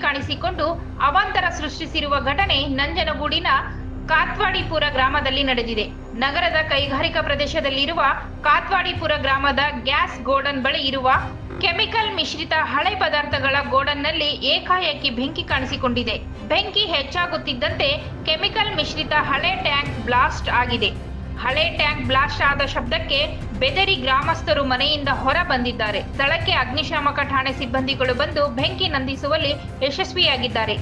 ಕಾಣಿಸಿಕೊಂಡು ಅವಾಂತರ ಸೃಷ್ಟಿಸಿರುವ ಘಟನೆ ನಂಜನಗೂಡಿನ ಕಾತ್ವಾಡಿಪುರ ಗ್ರಾಮದಲ್ಲಿ ನಡೆದಿದೆ. ನಗರದ ಕೈಗಾರಿಕಾ ಪ್ರದೇಶದಲ್ಲಿರುವ ಕಾತ್ವಾಡಿಪುರ ಗ್ರಾಮದ ಗ್ಯಾಸ್ ಗೋಡನ್ ಬಳಿ ಇರುವ ಕೆಮಿಕಲ್ ಮಿಶ್ರಿತ ಹಳೆ ಪದಾರ್ಥಗಳ ಗೋಡನ್ನಲ್ಲಿ ಏಕಾಏಕಿ ಬೆಂಕಿ ಕಾಣಿಸಿಕೊಂಡಿದೆ. ಬೆಂಕಿ ಹೆಚ್ಚಾಗುತ್ತಿದ್ದಂತೆ ಕೆಮಿಕಲ್ ಮಿಶ್ರಿತ ಹಳೆ ಟ್ಯಾಂಕ್ ಬ್ಲಾಸ್ಟ್ ಆಗಿದೆ. ಹಳೆ ಟ್ಯಾಂಕ್ ಬ್ಲಾಸ್ಟ್ ಆದ ಶಬ್ದಕ್ಕೆ ಬೆದರಿ ಗ್ರಾಮಸ್ಥರು ಮನೆಯಿಂದ ಹೊರ ಬಂದಿದ್ದಾರೆ. ಸ್ಥಳಕ್ಕೆ ಅಗ್ನಿಶಾಮಕ ಠಾಣೆ ಸಿಬ್ಬಂದಿಗಳು ಬಂದು ಬೆಂಕಿ ನಂದಿಸುವಲ್ಲಿ ಯಶಸ್ವಿಯಾಗಿದ್ದಾರೆ.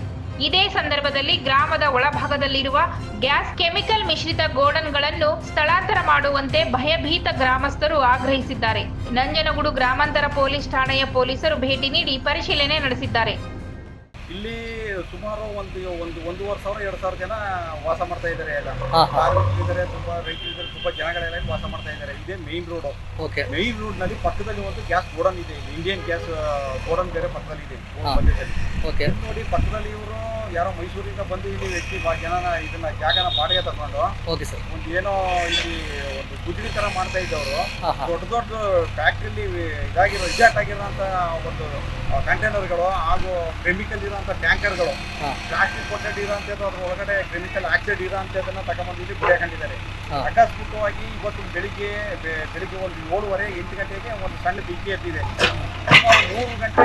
ಇದೇ ಸಂದರ್ಭದಲ್ಲಿ ಗ್ರಾಮದ ಒಳಭಾಗದಲ್ಲಿರುವ ಗ್ಯಾಸ್ ಕೆಮಿಕಲ್ ಮಿಶ್ರಿತ ಗೋಡನ್ಗಳನ್ನು ಸ್ಥಳಾಂತರ ಮಾಡುವಂತೆ ಭಯಭೀತ ಗ್ರಾಮಸ್ಥರು ಆಗ್ರಹಿಸಿದ್ದಾರೆ. ನಂಜನಗೂಡು ಗ್ರಾಮಾಂತರ ಪೊಲೀಸ್ ಠಾಣೆಯ ಪೊಲೀಸರು ಭೇಟಿ ನೀಡಿ ಪರಿಶೀಲನೆ ನಡೆಸಿದ್ದಾರೆ. ಇಲ್ಲಿ ಸುಮಾರು ಒಂದು ಒಂದು ಒಂದೂವರೆ ಸಾವಿರ ಎರಡು ಸಾವಿರ ಜನ ವಾಸ ಮಾಡ್ತಾ ಇದ್ದಾರೆ ಎಲ್ಲ. ಕಾರ್ಮಿಕರು ಇದ್ದಾರೆ ತುಂಬಾ ತುಂಬಾ ರೈತರಿದ್ದಾರೆ ತುಂಬಾ ಜನಗಳೆಲ್ಲ ಇಲ್ಲಿ ವಾಸ ಮಾಡ್ತಾ ಇದ್ದಾರೆ. ಇದೇ ಮೇನ್ ರೋಡ್ ಓಕೆ ಮೇನ್ ರೋಡ್ನಲ್ಲಿ ಪಕ್ಕದಲ್ಲಿ ಒಂದು ಗ್ಯಾಸ್ ಗೋಡನ್ ಇದೆ ಇಂಡಿಯನ್ ಗ್ಯಾಸ್ ಗೋಡನ್ ಬೇರೆ ಪಕ್ಕದಲ್ಲಿ ಇದೆ ಮಧ್ಯದಲ್ಲಿ ಓಕೆ ನೋಡಿ ಪಕ್ಕದಲ್ಲಿ ಇವರು ಯಾರೋ ಮೈಸೂರಿಂದ ಬಂದು ಇಲ್ಲಿ ವ್ಯಕ್ತಿ ಬಾ ಜನನ ಇದನ್ನ ಜಾಗನ ಬಾಡಿಗೆ ತಗೊಂಡು ಓಕೆ ಸರ್. ಒಂದು ಏನೋ ಇಲ್ಲಿ ಒಂದು ಗುಜರಿ ತರ ಮಾಡ್ತಾ ಇದ್ದವರು. ಹಾಂ ಹಾಂ. ದೊಡ್ಡ ದೊಡ್ಡ ಫ್ಯಾಕ್ಟ್ರಿಲಿ ಇದಾಗಿರೋ ಇಜಾಟ್ ಆಗಿರೋಂಥ ಒಂದು ಕಂಟೈನರ್ಗಳು ಹಾಗೂ ಕೆಮಿಕಲ್ ಇರುವಂತ ಟ್ಯಾಂಕರ್ಗಳು ಹಾಂ. ಪ್ಲಾಸ್ಟಿಕ್ ಕೊಟ್ಟೆಡ್ ಇರೋಂಥದ್ದು ಅದ್ರ ಒಳಗಡೆ ಕೆಮಿಕಲ್ ಆಕ್ಸೈಡ್ ಇರೋಂಥದ್ದನ್ನ ತಗೊಂಬಂದು ಇಲ್ಲಿ ಬಿಡಾಕೊಂಡಿದ್ದಾರೆ ಹಾಂ. ಅಕಸ್ಮಿಕವಾಗಿ ಇವತ್ತು ಬೆಳಿಗ್ಗೆ ಬೆ- ಬೆಳಿಗ್ಗೆ ಒಂದು ಏಳುವರೆ ಎಂಟು ಗಂಟೆಗೆ ಒಂದು ಸಣ್ಣ ಬೆಂಕಿ ಎದ್ದಿದೆ. ಮೂರು ಗಂಟೆ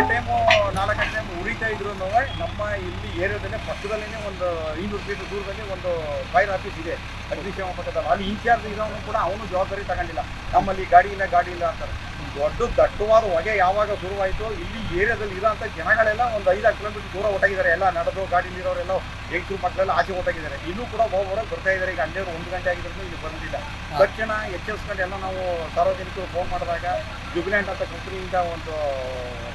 ಏರಿಯಾದಲ್ಲೇ ಪಕ್ಕದಲ್ಲೇ ಒಂದು ಐನೂರು ಮೀಟರ್ ದೂರದಲ್ಲಿ ಒಂದು ಫೈರ್ ಆಫೀಸ್ ಇದೆ. ಅಗ್ನಿಶಾಮಕದಲ್ಲಿ ಅಲ್ಲಿ ಇನ್ಚಾರ್ಜ್ ಇರೋನು ಕೂಡ ಅವನು ಜವಾಬ್ದಾರಿ ತಗೊಂಡಿಲ್ಲ. ನಮ್ಮಲ್ಲಿ ಗಾಡಿ ಇಲ್ಲ ಗಾಡಿ ಇಲ್ಲ ಅಂತಾರೆ. ದೊಡ್ಡ ದಟ್ಟವಾದ ಹೊಗೆ ಯಾವಾಗ ಶುರುವಾಯಿತು ಇಲ್ಲಿ ಏರಿಯಾದಲ್ಲಿ ಇರೋಂಥ ಜನಗಳೆಲ್ಲ ಒಂದು ಐದಾರು ಕಿಲೋಮೀಟರ್ ದೂರ ಹೊಟ್ಟಾಗಿದ್ದಾರೆ ಎಲ್ಲ ನಡೆದು ಗಾಡಿಲಿರೋರೆಲ್ಲ ಹೆಂಗಸರು ಮಕ್ಕಳೆಲ್ಲ ಆಚೆ ಹೊಟ್ಟಾಗಿದ್ದಾರೆ ಇನ್ನೂ ಕೂಡ ಹೋಗೋರು ಬರ್ತಾ ಇದ್ದಾರೆ. ಈಗ ಹನ್ನೆರಡು ಒಂದು ಗಂಟೆ ಆಗಿದ್ರು ಇಲ್ಲಿ ಬಂದಿಲ್ಲ ತಕ್ಷಣ ಎಚ್ಚರಿಸ್ಕೊಂಡು ಎಲ್ಲ ನಾವು ಸಾರ್ವಜನಿಕರು ಫೋನ್ ಮಾಡಿದಾಗ ಜುಬಿಲೆಂಟ್ ಅಂತ ಕಂಪ್ನಿಯಿಂದ ಒಂದು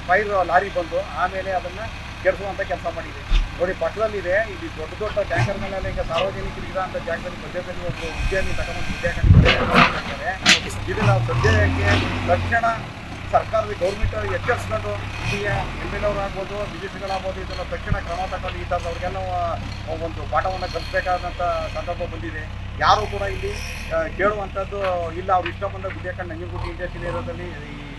ಫೈರ್ ಲಾರಿ ಬಂದು ಆಮೇಲೆ ಅದನ್ನು ಕೆಡಿಸುವಂಥ ಕೆಲಸ ಮಾಡಿದೆ. ನೋಡಿ ಪಕ್ಕದಲ್ಲಿದೆ ಇಲ್ಲಿ ದೊಡ್ಡ ದೊಡ್ಡ ಟ್ಯಾಂಕರ್ ಮೇಲೆ ಈಗ ಸಾರ್ವಜನಿಕರು ಇರೋಂಥ ಜಾಗದಲ್ಲಿ ಮಧ್ಯದಲ್ಲಿ ಒಂದು ಉದ್ಯಮಿ ತಗೊಂಡು ವಿದ್ಯಾಕಂಡಿದ್ದಾರೆ ಇದು ನಾವು ಸದ್ಯಕ್ಕೆ ತಕ್ಷಣ ಸರ್ಕಾರದ ಗೌರ್ಮೆಂಟ್ ಎಚ್ಚರಿಸ್ಕೊಂಡು ಇಲ್ಲಿಯ ಎಂ ಎಲ್ ಅವ್ರು ಆಗ್ಬೋದು ಬಿ ಜೆ ಪಿಗಳಾಗ್ಬೋದು, ಇದನ್ನು ತಕ್ಷಣ ಕ್ರಮ ತಗೊಂಡು ಈ ಥರದವ್ರಿಗೆಲ್ಲ ಒಂದು ಪಾಠವನ್ನು ಕಲಿಸ್ಬೇಕಾದಂಥ ಸಂದರ್ಭ ಬಂದಿದೆ. ಯಾರೂ ಕೂಡ ಇಲ್ಲಿ ಕೇಳುವಂಥದ್ದು ಇಲ್ಲ. ಅವ್ರು ಇಷ್ಟ ಬಂದ ವಿದ್ಯಾಕಂಡ್ ನಂಜನಗೂಡು ಇಂಡಸ್ಟ್ರಿ ಏರಿಯಾದಲ್ಲಿ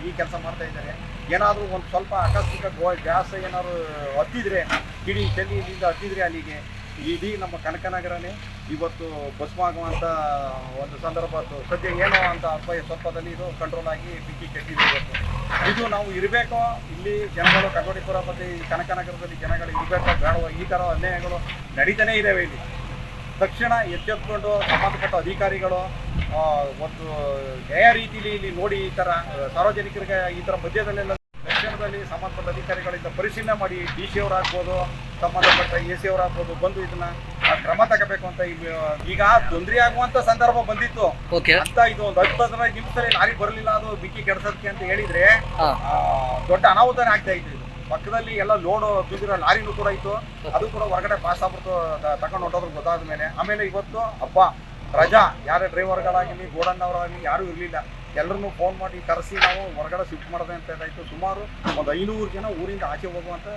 ಈ- ಕೆಲಸ ಮಾಡ್ತಾ ಇದ್ದಾರೆ. ಏನಾದರೂ ಒಂದು ಸ್ವಲ್ಪ ಆಕಸ್ಮಿಕ ಗ್ಯಾಸ್ ಏನಾದರೂ ಹತ್ತಿದ್ರೆ, ಕಿಡಿ ಚಳಿ ಇಲ್ಲಿಂದ ಹತ್ತಿದ್ರೆ ಅಲ್ಲಿಗೆ, ಇಡೀ ನಮ್ಮ ಕನಕನಗರನೇ. ಇವತ್ತು ಭಸ್ಮ ಆಗುವಂಥ ಒಂದು ಸಂದರ್ಭ ಸದ್ಯ ಏನೋ ಅಂತ ಅಲ್ಪ ಸ್ವಲ್ಪದಲ್ಲಿ ಇದು ಕಂಟ್ರೋಲ್ ಆಗಿ ಬಿಕ್ಕಿ ಕೆಟ್ಟಿದೆ ಇದು ನಾವು ಇರಬೇಕು? ಇಲ್ಲಿ ಜನಗಳು ಕಟೋಡಿಪುರ ಮತ್ತು ಕನಕ ಕನಕನಗರದಲ್ಲಿ ಜನಗಳು ಇರಬೇಕೋ? ಬೇಡವ? ಈ ಥರ ಅನ್ಯಾಯಗಳು ನಡೀತಾನೇ ಇದ್ದಾವೆ ಇಲ್ಲಿ. ತಕ್ಷಣ ಎತ್ತೆತ್ಕೊಂಡು ಸಂಬಂಧಪಟ್ಟ ಅಧಿಕಾರಿಗಳು ಒಂದು ನ್ಯಾಯ ರೀತಿಯಲ್ಲಿ ಇಲ್ಲಿ ನೋಡಿ ಈ ಥರ ಸಾರ್ವಜನಿಕರಿಗೆ ಈ ಥರ ಮಧ್ಯದಲ್ಲೆಲ್ಲ ತಕ್ಷಣದಲ್ಲಿ ಸಂಬಂಧಪಟ್ಟ ಅಧಿಕಾರಿಗಳಿಂದ ಪರಿಶೀಲನೆ ಮಾಡಿ ಡಿ ಸಿ ಅವರಾಗ್ಬೋದು ಸಂಬಂಧಪಟ್ಟ ಎ ಸಿ ಅವರಾಗ್ಬೋದು ಬಂದು ಇದನ್ನ ಕ್ರಮ ತಗೋಬೇಕು ಅಂತ ಈಗ ತೊಂದರೆ ಆಗುವಂತ ಸಂದರ್ಭ ಬಂದಿತ್ತು. ಅಂತ ಇದು ಒಂದು ಹತ್ತು ಹದಿನೈದು ನಿಮಿಷದಲ್ಲಿ ಲಾರಿ ಬರಲಿಲ್ಲ ಅದು ಬಿಕ್ಕಿ ಕೆಡ್ಸೋದಕ್ಕೆ ಅಂತ ಹೇಳಿದ್ರೆ ದೊಡ್ಡ ಅನಾಹುತನೇ ಆಗ್ತಾ ಇತ್ತು. ಇದು ಪಕ್ಕದಲ್ಲಿ ಎಲ್ಲ ಲೋಡ್ ಬಿದ್ದಿರೋ ಲಾರಿನೂ ಕೂಡ ಇತ್ತು. ಅದು ಕೂಡ ಹೊರಗಡೆ ಪಾಸ್ ಆಗ್ಬಿಡ್ತು ತಕೊಂಡು ತಗೊಂಡು ಹೊಟ್ಟೋದ್ರು ಗೊತ್ತಾದ ಮೇಲೆ ಆಮೇಲೆ ಇವತ್ತು ಹಬ್ಬ ರಜಾ. ಯಾರೇ ಡ್ರೈವರ್ಗಳಾಗಲಿ ಗೋಡನ್ನವರಾಗಲಿ ಯಾರೂ ಇರಲಿಲ್ಲ. ಎಲ್ಲರನ್ನೂ ಫೋನ್ ಮಾಡಿ ಕರೆಸಿ ನಾವು ಹೊರಗಡೆ ಶಿಫ್ಟ್ ಮಾಡಿದೆ ಅಂತ ಇದಾಯ್ತು. ಸುಮಾರು ಒಂದು ಐನೂರು ಜನ ಊರಿಂದ ಆಚೆ ಹೋಗುವಂತ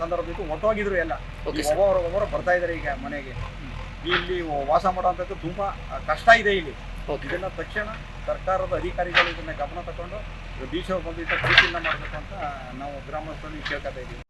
ಸಂದರ್ಭ ಇತ್ತು ಹೊಟ್ಟೋಗಿದ್ರು ಎಲ್ಲ ಒಬ್ಬೊಬ್ಬರು ಒಬ್ಬೊಬ್ಬರು ಬರ್ತಾ ಇದ್ದಾರೆ ಈಗ ಮನೆಗೆ. ಇಲ್ಲಿ ವಾಸ ಮಾಡೋವಂಥದ್ದು ತುಂಬಾ ಕಷ್ಟ ಇದೆ ಇಲ್ಲಿ. ಇದನ್ನ ತಕ್ಷಣ ಸರ್ಕಾರದ ಅಧಿಕಾರಿಗಳು ಇದನ್ನ ಗಮನ ತಗೊಂಡು ಡಿ ಸಿ ಬಂದು ಇದನ್ನ ಪರಿಶೀಲನೆ ಮಾಡಬೇಕು ಅಂತ ನಾವು ಗ್ರಾಮಸ್ಥರಲ್ಲಿ ಕೇಳ್ಕೊತಾ ಇದ್ದೀವಿ.